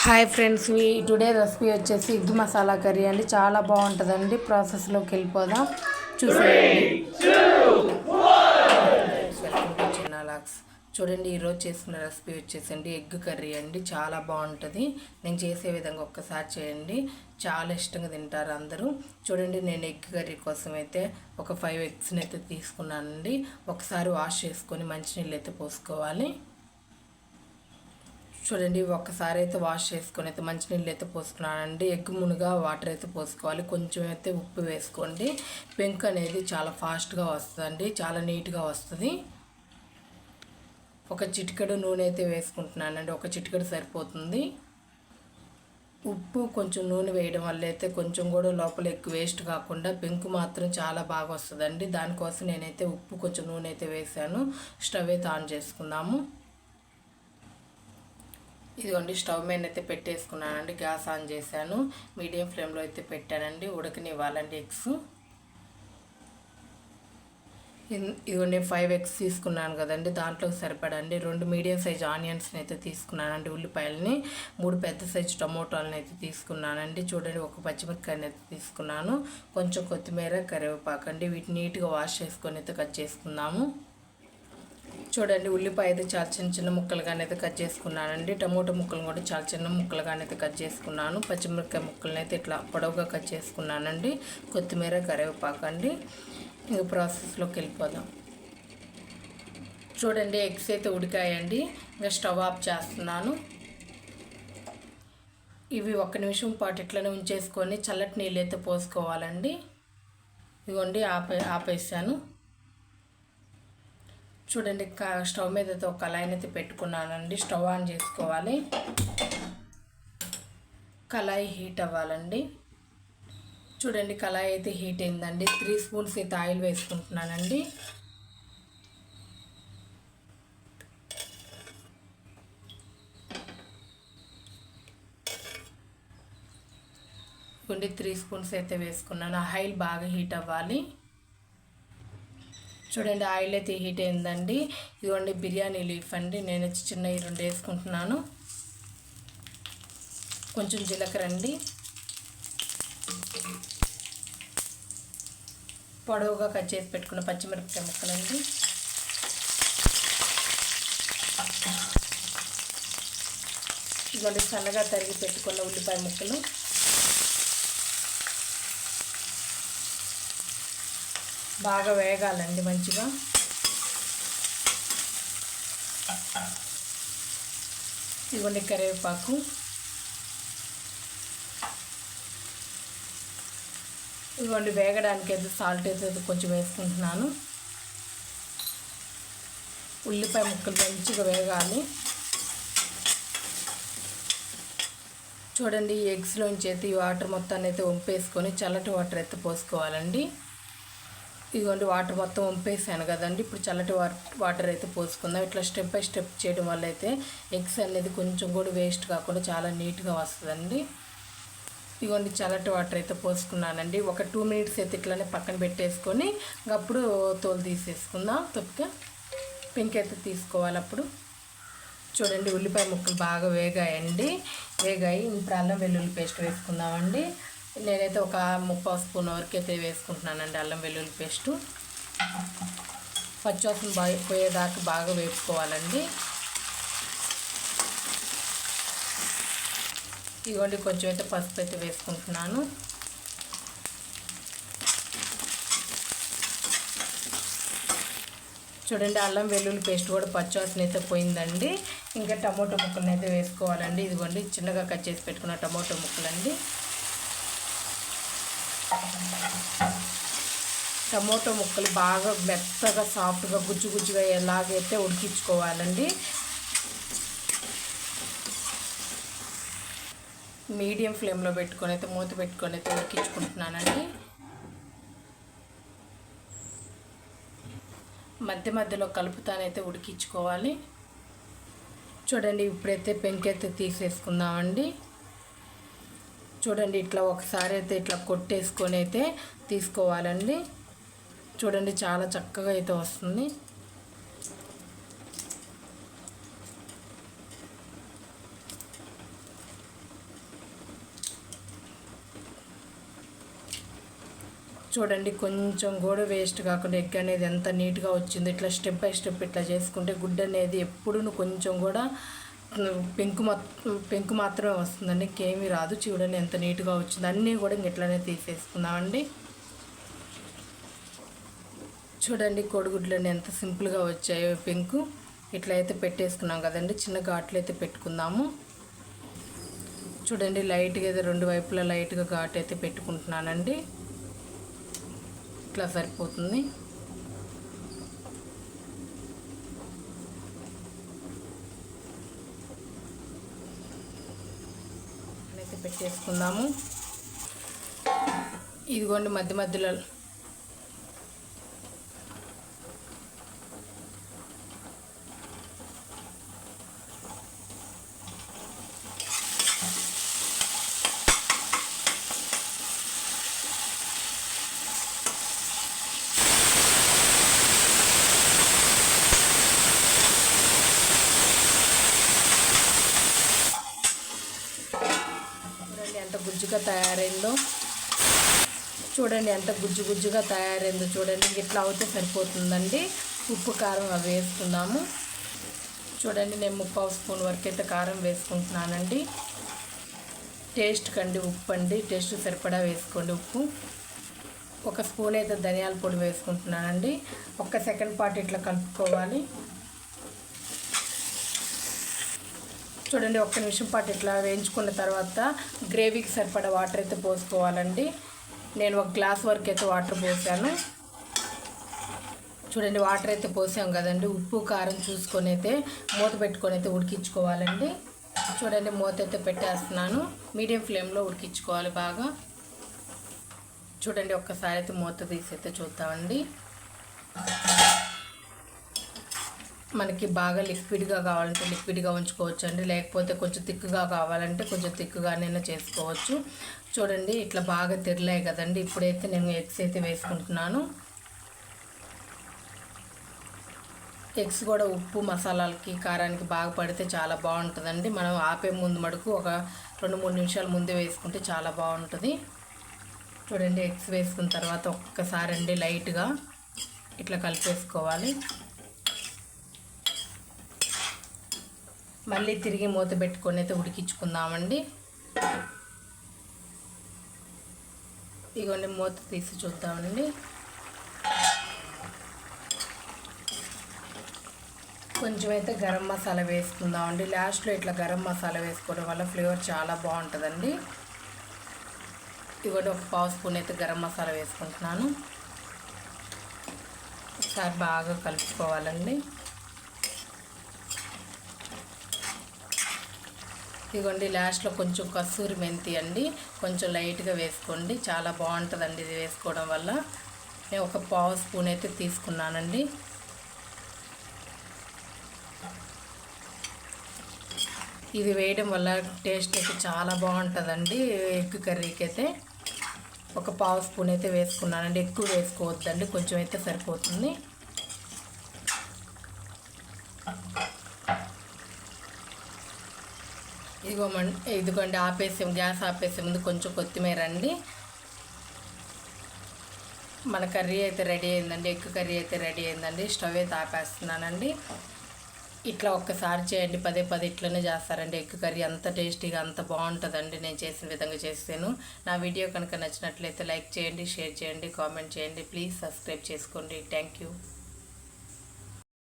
Hi friends మీ today recipe వచ్చేసి egg masala curry అండి. చాలా బాగుంటుందండి. ప్రాసెస్లోకి వెళ్ళిపోదాం. చూసేయండి. చూడండి ఈరోజు చేసుకున్న రెసిపీ వచ్చేసండి ఎగ్ కర్రీ అండి. చాలా బాగుంటుంది. నేను చేసే విధంగా ఒక్కసారి చేయండి. చాలా ఇష్టంగా తింటారు అందరూ. చూడండి నేను ఎగ్ కర్రీ కోసం అయితే ఒక ఫైవ్ ఎగ్స్ని అయితే తీసుకున్నానండి. ఒకసారి వాష్ చేసుకొని మంచినీళ్ళు అయితే పోసుకోవాలి. చూడండి ఒక్కసారి అయితే వాష్ చేసుకొని అయితే మంచినీళ్ళు అయితే పోసుకున్నానండి. ఎగ్గు మునుగా వాటర్ అయితే పోసుకోవాలి. కొంచెం అయితే ఉప్పు వేసుకోండి. పెంక్ అనేది చాలా ఫాస్ట్గా వస్తుందండి. చాలా నీట్గా వస్తుంది. ఒక చిటికెడు నూనె అయితే వేసుకుంటున్నానండి. ఒక చిటికెడు సరిపోతుంది. ఉప్పు కొంచెం నూనె వేయడం వల్ల అయితే కొంచెం కూడా లోపల ఎక్కువ వేస్ట్ కాకుండా పెంకు మాత్రం చాలా బాగా వస్తుందండి. దానికోసం నేనైతే ఉప్పు కొంచెం నూనె అయితే వేసాను స్టవ్ అయితే ఆన్ చేసుకుందాము. ఇదిగోండి స్టవ్ మీద అయితే పెట్టేసుకున్నానండి. గ్యాస్ ఆన్ చేశాను. మీడియం ఫ్లేమ్లో అయితే పెట్టానండి. ఉడకనివ్వాలండి ఎగ్స్. ఇదిగోండి ఫైవ్ ఎగ్స్ తీసుకున్నాను కదండి. దాంట్లో సరిపడండి. రెండు మీడియం సైజ్ ఆనియన్స్ని అయితే తీసుకున్నానండి ఉల్లిపాయలని. మూడు పెద్ద సైజు టమోటాలని అయితే తీసుకున్నానండి. చూడండి ఒక పచ్చిమిరపకాయని అయితే తీసుకున్నాను. కొంచెం కొత్తిమీర కరివేపాకండి. వీటిని నీట్గా వాష్ చేసుకొని అయితే కట్ చేసుకుందాము. చూడండి ఉల్లిపాయ అయితే చాలా చిన్న చిన్న ముక్కలుగానే అయితే కట్ చేసుకున్నానండి. టమోటా ముక్కలు కూడా చాలా చిన్న ముక్కలుగానే అయితే కట్ చేసుకున్నాను. పచ్చిమిరపకాయ ముక్కలను అయితే ఇట్లా పొడవుగా కట్ చేసుకున్నానండి. కొత్తిమీర కరివేపాకు అండి. ఇంక ప్రాసెస్లోకి వెళ్ళిపోదాం. చూడండి ఎగ్స్ అయితే ఉడికాయండి. ఇంకా స్టవ్ ఆఫ్ చేస్తున్నాను. ఇవి ఒక్క నిమిషం పాటు ఇట్లనే ఉంచేసుకొని చల్లటి నీళ్ళు అయితే పోసుకోవాలండి. ఇదిగోండి ఆపే ఆపేసాను. చూడండి స్టవ్ మీద అయితే ఒక కళాయిని అయితే పెట్టుకున్నానండి. స్టవ్ ఆన్ చేసుకోవాలి. కళాయి హీట్ అవ్వాలండి. చూడండి కళాయి అయితే హీట్ అయిందండి. త్రీ స్పూన్స్ అయితే ఆయిల్ వేసుకుంటున్నానండి. ఉండి త్రీ స్పూన్స్ అయితే వేసుకున్నాను. ఆయిల్ బాగా హీట్ అవ్వాలి. చూడండి ఆయిల్ అయితే హీట్ అయిందండి. ఇదిగోండి బిర్యానీ లీఫ్ అండి. నేను వచ్చి ఈ రెండు వేసుకుంటున్నాను. కొంచెం జీలకర్ర అండి. పొడవుగా కట్ చేసి పెట్టుకున్న పచ్చిమిరపకాయ ముక్కలండి. ఇదిగోండి సన్నగా తరిగి పెట్టుకున్న ఉల్లిపాయ ముక్కలు. బాగా వేగాలండి మంచిగా. ఇదిగోండి కరివేపాకు. ఇదిగోండి వేగడానికి అయితే సాల్ట్ అయితే కొంచెం వేసుకుంటున్నాను. ఉల్లిపాయ ముక్కలు మంచిగా వేగాలి. చూడండి ఎగ్స్లోంచి అయితే ఈ వాటర్ మొత్తాన్ని అయితే వంపేసుకొని చల్లటి వాటర్ అయితే పోసుకోవాలండి. ఇదిగోండి వాటర్ మొత్తం వంపేసాను కదండి. ఇప్పుడు చల్లటి వాటర్ అయితే పోసుకుందాం. ఇట్లా స్టెప్ బై స్టెప్ చేయడం వల్ల అయితే ఎగ్స్ అనేది కొంచెం కూడా వేస్ట్ కాకుండా చాలా నీట్గా వస్తుందండి. ఇదిగోండి చల్లటి వాటర్ అయితే పోసుకున్నానండి. ఒక టూ మినిట్స్ అయితే ఇట్లానే పక్కన పెట్టేసుకొని అప్పుడు తోలు తీసేసుకుందాం. తొప్పిక పింక్ అయితే తీసుకోవాలి అప్పుడు. చూడండి ఉల్లిపాయ ముక్కలు బాగా వేగాయండి. వేగాయి. ఇప్పుడు అల్లం వెల్లుల్లి పేస్ట్ వేసుకుందామండి. నేనైతే ఒక ముప్పై స్పూన్ వరకు అయితే వేసుకుంటున్నానండి అల్లం వెల్లుల్లి పేస్టు. పచ్చివాసన బాగా పోయేదాకా బాగా వేపుకోవాలండి. ఇదిగోండి కొంచెం అయితే పసుపు అయితే వేసుకుంటున్నాను. చూడండి అల్లం వెల్లుల్లి పేస్ట్ కూడా పచ్చివాసన అయితే పోయిందండి. ఇంకా టమోటో ముక్కలను అయితే వేసుకోవాలండి. ఇదిగోండి చిన్నగా కట్ చేసి పెట్టుకున్న టమోటో ముక్కలండి. టమోటో ముక్కలు బాగా మెత్తగా సాఫ్ట్గా గుజ్జు గుజ్జుగా ఎలాగైతే ఉడికించుకోవాలండి. మీడియం ఫ్లేమ్లో పెట్టుకొని అయితే మూత పెట్టుకొని అయితే ఉడికించుకుంటున్నానండి. మధ్య మధ్యలో కలుపుతానైతే ఉడికించుకోవాలి. చూడండి ఇప్పుడైతే పెంకెత్తి తీసేసుకుందామండి. చూడండి ఇట్లా ఒకసారి అయితే ఇట్లా కొట్టేసుకొని అయితే తీసుకోవాలండి. చూడండి చాలా చక్కగా అయితే వస్తుంది. చూడండి కొంచెం కూడా వేస్ట్ కాకుండా ఎగ్ అనేది ఎంత నీట్గా వచ్చింది ఇట్లా స్టెప్ బై స్టెప్ ఇట్లా చేసుకుంటే గుడ్డ అనేది ఎప్పుడు కొంచెం కూడా పెంకు పెంకు మాత్రమే వస్తుందండి. ఇంకేమీ రాదు. చూడండి ఎంత నీట్గా వచ్చింది. అన్నీ కూడా ఇట్లానే తీసేసుకుందామండి. చూడండి కోడిగుడ్లన్నీ ఎంత సింపుల్గా వచ్చాయో పెంకు. ఇట్లా అయితే పెట్టేసుకున్నాం కదండి. చిన్న ఘాట్లు అయితే పెట్టుకుందాము. చూడండి లైట్గా అయితే రెండు వైపులా లైట్గా ఘాట్ అయితే పెట్టుకుంటున్నానండి. ఇట్లా సరిపోతుంది. అయితే పెట్టేసుకుందాము. ఇదిగోండి మధ్య మధ్యలో ఎంత గుజ్జుగా తయారైందో. చూడండి ఎంత గుజ్జు గుజ్జుగా తయారైందో చూడండి. ఇట్లా అవుతే సరిపోతుందండి. ఉప్పు కారం అవి వేసుకుందాము. చూడండి నేను ముప్పావు స్పూన్ వరకు అయితే కారం వేసుకుంటున్నానండి. టేస్ట్ కండి ఉప్పు అండి. టేస్ట్ సరిపడా వేసుకోండి ఉప్పు. ఒక స్పూన్ అయితే ధనియాల పొడి వేసుకుంటున్నానండి. ఒక సెకండ్ పార్ట్ ఇట్లా కలుపుకోవాలి. చూడండి ఒక్క నిమిషం పాటు ఇట్లా వేయించుకున్న తర్వాత గ్రేవీకి సరిపడా వాటర్ అయితే పోసుకోవాలండి. నేను ఒక గ్లాస్ వరకు అయితే వాటర్ పోసాను. చూడండి వాటర్ అయితే పోసాం కదండి. ఉప్పు కారం చూసుకొని అయితే మూత పెట్టుకొని అయితే ఉడికించుకోవాలండి. చూడండి మూత అయితే పెట్టేస్తున్నాను. మీడియం ఫ్లేమ్లో ఉడికించుకోవాలి బాగా. చూడండి ఒక్కసారి అయితే మూత తీసి అయితే చూద్దామండి. మనకి బాగా లిక్విడ్గా కావాలంటే లిక్విడ్గా ఉంచుకోవచ్చు అండి లేకపోతే కొంచెం తిక్కుగా కావాలంటే కొంచెం తిక్కుగానైనా చేసుకోవచ్చు. చూడండి ఇట్లా బాగా తెరలాయి కదండి. ఇప్పుడైతే నేను ఎగ్స్ అయితే వేసుకుంటున్నాను. ఎగ్స్ కూడా ఉప్పు మసాలాలకి కారానికి బాగా పడితే చాలా బాగుంటుందండి. మనం ఆపే ముందు మడుకు ఒక రెండు మూడు నిమిషాల ముందే వేసుకుంటే చాలా బాగుంటుంది. చూడండి ఎగ్స్ వేసుకున్న తర్వాత ఒక్కసారి అండి లైట్గా ఇట్లా కలిపేసుకోవాలి. మళ్ళీ తిరిగి మూత పెట్టుకొని అయితే ఉడికించుకుందామండి. ఇగోండి మూత తీసి చూద్దామండి. కొంచెం అయితే గరం మసాలా వేసుకుందామండి. లాస్ట్లో ఇట్లా గరం మసాలా వేసుకోవడం వల్ల ఫ్లేవర్ చాలా బాగుంటుందండి. ఇవ్వండి ఒక పావు స్పూన్ అయితే గరం మసాలా వేసుకుంటున్నాను. ఒకసారి బాగా కలుపుకోవాలండి. ఇదిగోండి లాస్ట్లో కొంచెం కస్తూరి మెంతి అండి. కొంచెం లైట్గా వేసుకోండి. చాలా బాగుంటుందండి ఇది వేసుకోవడం వల్ల. నేను ఒక పావు స్పూన్ అయితే తీసుకున్నానండి. ఇది వేయడం వల్ల టేస్ట్ అయితే చాలా బాగుంటుందండి. ఎగ్ కర్రీకి అయితే ఒక పావు స్పూన్ అయితే వేసుకున్నానండి. ఎక్కువ వేసుకోవద్దండి. కొంచెం అయితే సరిపోతుంది. ఇదిగోమండి ఇదిగోండి ఆపేసాం గ్యాస్ ఆపేసే. ముందు కొంచెం కొత్తిమీర అండి. మన కర్రీ అయితే రెడీ అయిందండి ఎగ్ కర్రీ అయితే రెడీ అయిందండి. స్టవ్ అయితే ఆపేస్తున్నానండి. ఇట్లా ఒక్కసారి చేయండి పదే పదే ఇట్లనే చేస్తారండి. ఎగ్ కర్రీ అంత టేస్టీగా అంత బాగుంటుందండి. నేను చేసిన విధంగా చేస్తాను. నా వీడియో కనుక నచ్చినట్లయితే లైక్ చేయండి షేర్ చేయండి కామెంట్ చేయండి. ప్లీజ్ సబ్స్క్రైబ్ చేసుకోండి. Thank you.